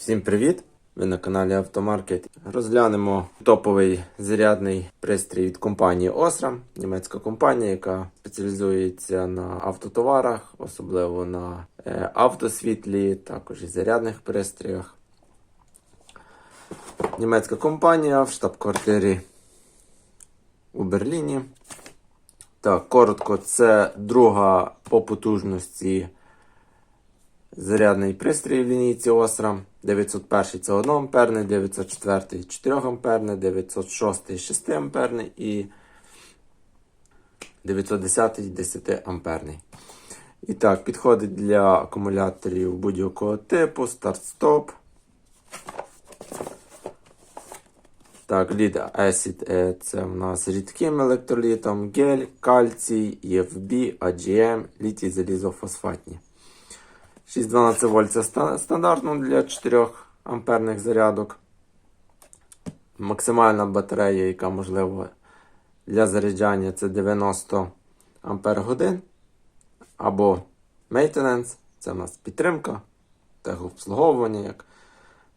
Всім привіт! Ви на каналі Автомаркет. Розглянемо топовий зарядний пристрій від компанії Osram, німецька компанія, яка спеціалізується на автотоварах, особливо на е, автосвітлі, також і зарядних пристроях. Німецька компанія в штаб-квартирі у Берліні. Так, коротко, це друга по потужності зарядний пристрій в лінійці Osram. 901 це 1 амперний, 904 4 амперний, 906 6 амперний і 910 10 амперний. І так, підходить для акумуляторів будь-якого типу, старт-стоп. Так, Lead Acid е, це в нас рідким електролітом, гель, кальцій, EFB, AGM, літій залізофосфатні. 612 вольт це стандартно для 4 амперних зарядок. Максимальна батарея, яка можлива для заряджання, це 90 ампер годин. Або maintenance, це в нас підтримка, техобслуговування, як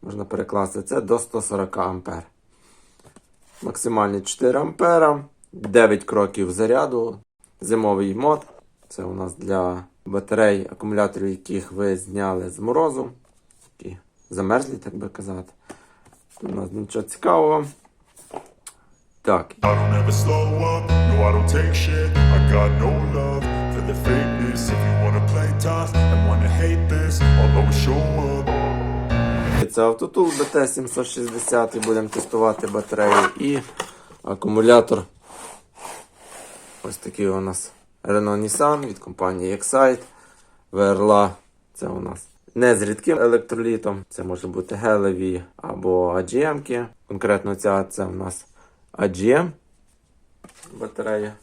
можна перекласти, це до 140 ампер. Максимальні 4 ампера, 9 кроків заряду, зимовий мод. Це у нас для батарей, акумуляторів, яких ви зняли з морозу, які замерзлі, так би казати. У нас нічого цікавого. Так, I don't ever slow up, no I don't take shit I got no love for the fakeness If you wanna play tough and wanna hate this I'll always show up це автотул BT760 і будемо тестувати батарею і акумулятор. Ось такий у нас Renault Nissan від компанії Excite. VRLA. Це у нас не з рідким електролітом. Це може бути гелеві або AGM. -ки. Конкретно ця це у нас AGM батарея.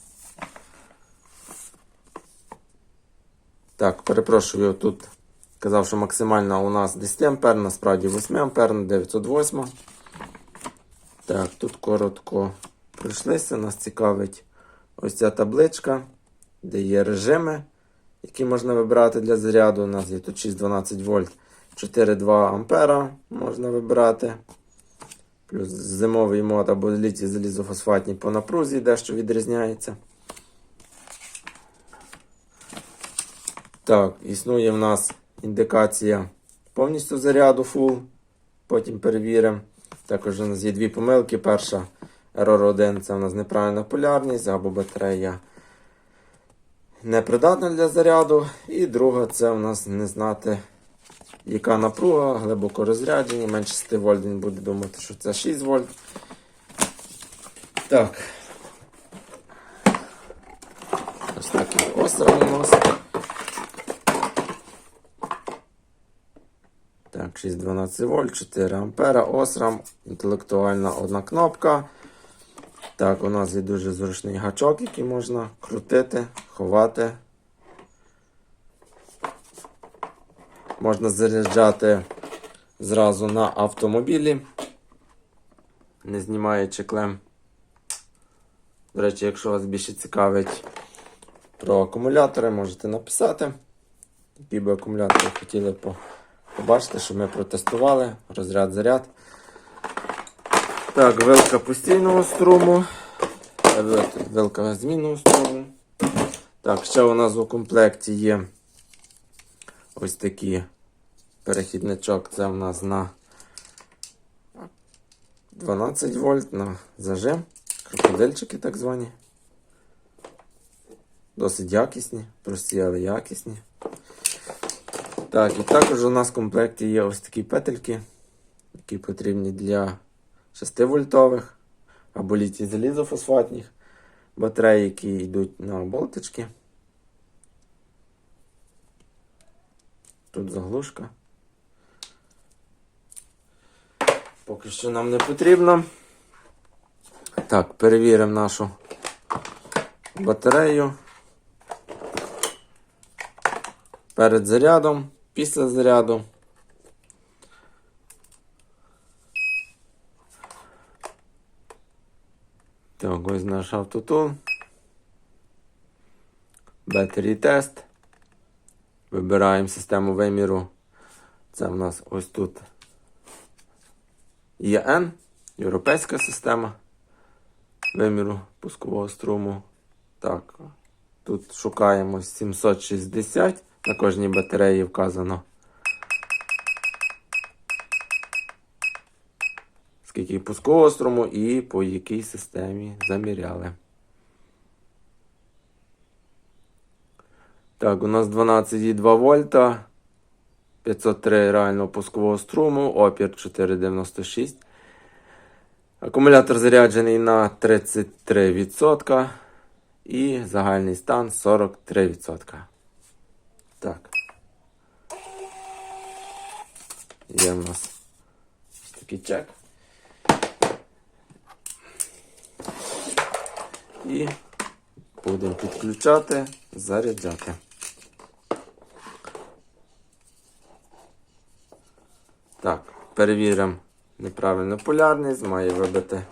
Так, перепрошую, тут казав, що максимальна у нас 10 ампер, насправді 8 ампер 908. Так, тут коротко пройшлися. Нас цікавить ось ця табличка, де є режими, які можна вибирати для заряду. У нас є тут 6-12 вольт, 4,2 ампера можна вибирати. Плюс зимовий мод або літій залізофосфатні по напрузі дещо відрізняється. Так, існує в нас індикація повністю заряду full. Потім перевіримо. Також у нас є дві помилки. Перша error 1 це у нас неправильна полярність або батарея непридатна для заряду. І друга це у нас не знати, яка напруга, глибоко розряджені. Менше 6 вольт він буде думати, що це 6 вольт. Так. Ось такий остров у нас. Так, 612 вольт, 4 ампера, Osram, інтелектуальна одна кнопка. Так, у нас є дуже зручний гачок, який можна крутити, ховати. Можна заряджати зразу на автомобілі, не знімаючи клем. До речі, якщо вас більше цікавить про акумулятори, можете написати. Які би акумулятори хотіли побачити, що ми протестували. Розряд заряд. Так, вилка постійного струму. Вилка змінного струму. Так, ще у нас у комплекті є ось такий перехідничок. Це у нас на 12 вольт на зажим. Крокодильчики так звані. Досить якісні, прості, але якісні. Так, і також у нас в комплекті є ось такі петельки, які потрібні для 6 вольтових або літій залізофосфатних батарей, які йдуть на болтички. Тут заглушка. Поки що нам не потрібно. Так, перевіримо нашу батарею. Перед зарядом, після заряду. Так, ось наш автотул. Battery тест. Вибираємо систему виміру. Це в нас ось тут ЄН, європейська система виміру пускового струму. Так, тут шукаємо 760. На кожній батареї вказано. Скільки пускового струму і по якій системі заміряли. Так, у нас 12,2 вольта. 503 реального пускового струму, опір 4,96. Акумулятор заряджений на 33% і загальний стан 43%. Так. Є в нас такий чек. І будемо підключати, заряджати. Так, перевіримо неправильну полярність, має вибити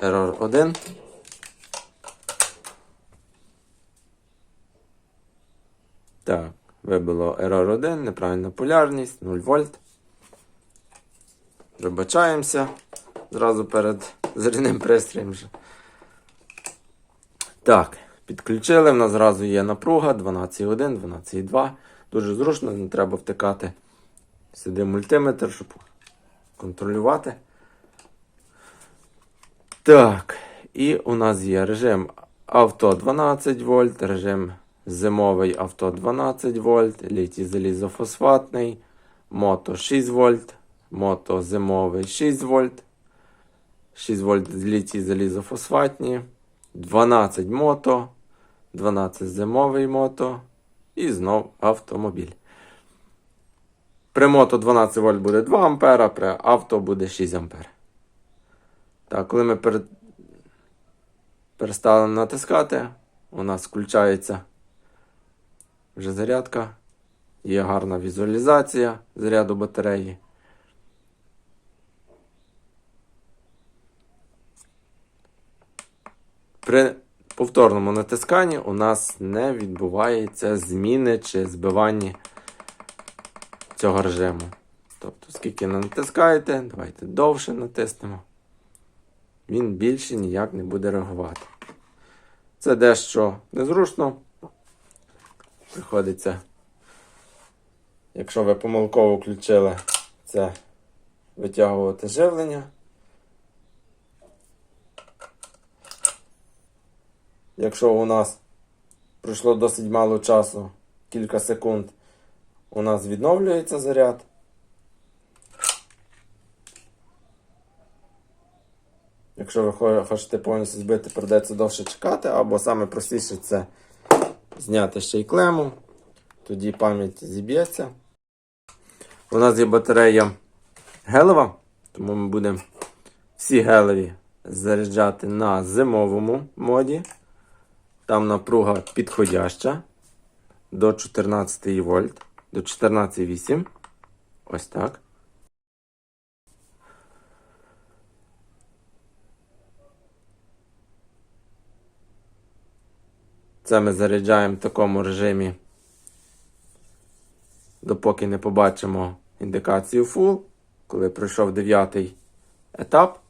error 1. Так, вибило error 1, неправильна полярність, 0 вольт. Вибачаємося зразу перед зарядним пристроєм. Так, підключили. В нас зразу є напруга 12,1, 12,2. Дуже зручно, не треба втикати сюди мультиметр, щоб контролювати. Так, і у нас є режим авто 12 вольт, режим зимовий авто 12 вольт, літій залізофосфатний, мото 6 вольт, мото зимовий 6 вольт, 6 вольт літій залізофосфатні, 12 мото, 12 зимовий мото і знов автомобіль. При мото 12 вольт буде 2 ампера, при авто буде 6 ампер. Так, коли ми перед... перестали натискати, у нас включається вже зарядка. Є гарна візуалізація заряду батареї. При повторному натисканні у нас не відбувається зміни чи збивання цього режиму. Тобто, скільки не натискаєте, давайте довше натиснемо. Він більше ніяк не буде реагувати. Це дещо незручно. Приходиться, якщо ви помилково включили це витягувати живлення. Якщо у нас пройшло досить мало часу, кілька секунд, у нас відновлюється заряд. Якщо ви хочете повністю збити, придеться довше чекати, або саме простіше це зняти ще й клему, тоді пам'ять зіб'ється. У нас є батарея гелева, тому ми будемо всі гелеві заряджати на зимовому моді. Там напруга підходяща до 14 вольт, до 14,8. Ось так. Це ми заряджаємо в такому режимі, допоки не побачимо індикацію Full, коли пройшов 9 етап.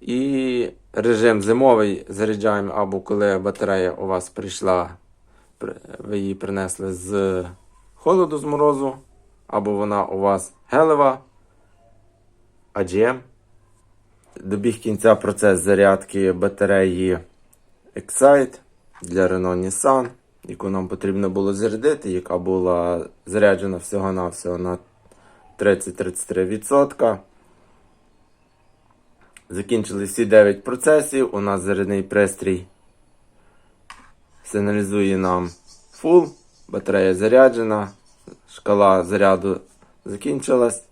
І режим зимовий заряджаємо або коли батарея у вас прийшла, ви її принесли з холоду, з морозу, або вона у вас гелева, AGM. Добіг кінця процес зарядки батареї Excite для Renault Nissan, яку нам потрібно було зарядити, яка була заряджена всього-навсього на 30-33%. Закінчили всі 9 процесів. У нас зарядний пристрій сигналізує нам full, батарея заряджена, шкала заряду закінчилась.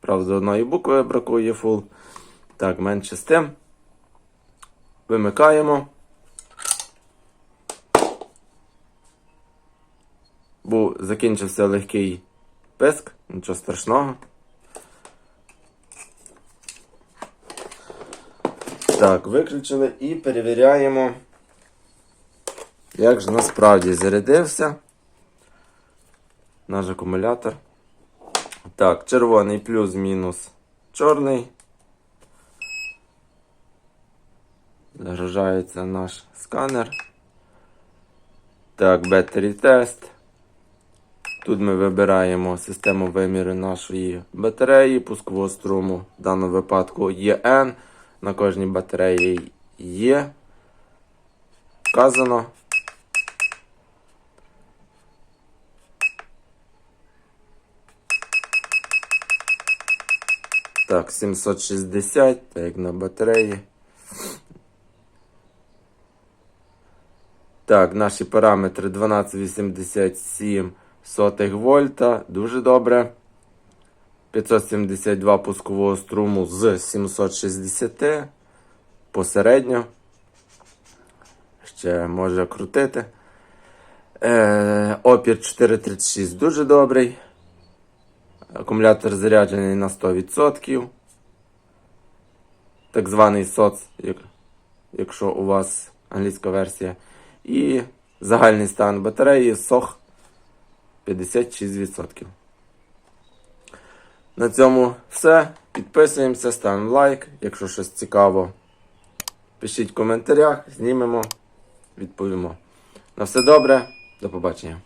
Правда, одної букви бракує full. Так, менше з тим. Вимикаємо. Був закінчився легкий писк, нічого страшного. Так, виключили і перевіряємо, як же насправді зарядився наш акумулятор. Так, червоний плюс-мінус чорний. Загружається наш сканер. Так, Battery Test. Тут ми вибираємо систему виміру нашої батареї, пускового струму. В даному випадку ЄН. На кожній батареї є. Вказано. Так, 760, так як на батареї. Так, наші параметри 1287 сотих вольта. Дуже добре. 572 пускового струму з 760 посередньо. Ще може крутити. Е, опір 436 дуже добрий. Акумулятор заряджений на 100%. Так званий соц, як- якщо у вас англійська версія. І загальний стан батареї SOH 56%. На цьому все. Підписуємося, ставимо лайк. Якщо щось цікаво, пишіть в коментарях, знімемо, відповімо. На все добре, до побачення.